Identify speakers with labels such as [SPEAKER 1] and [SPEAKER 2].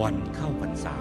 [SPEAKER 1] วันเข้าพรรษา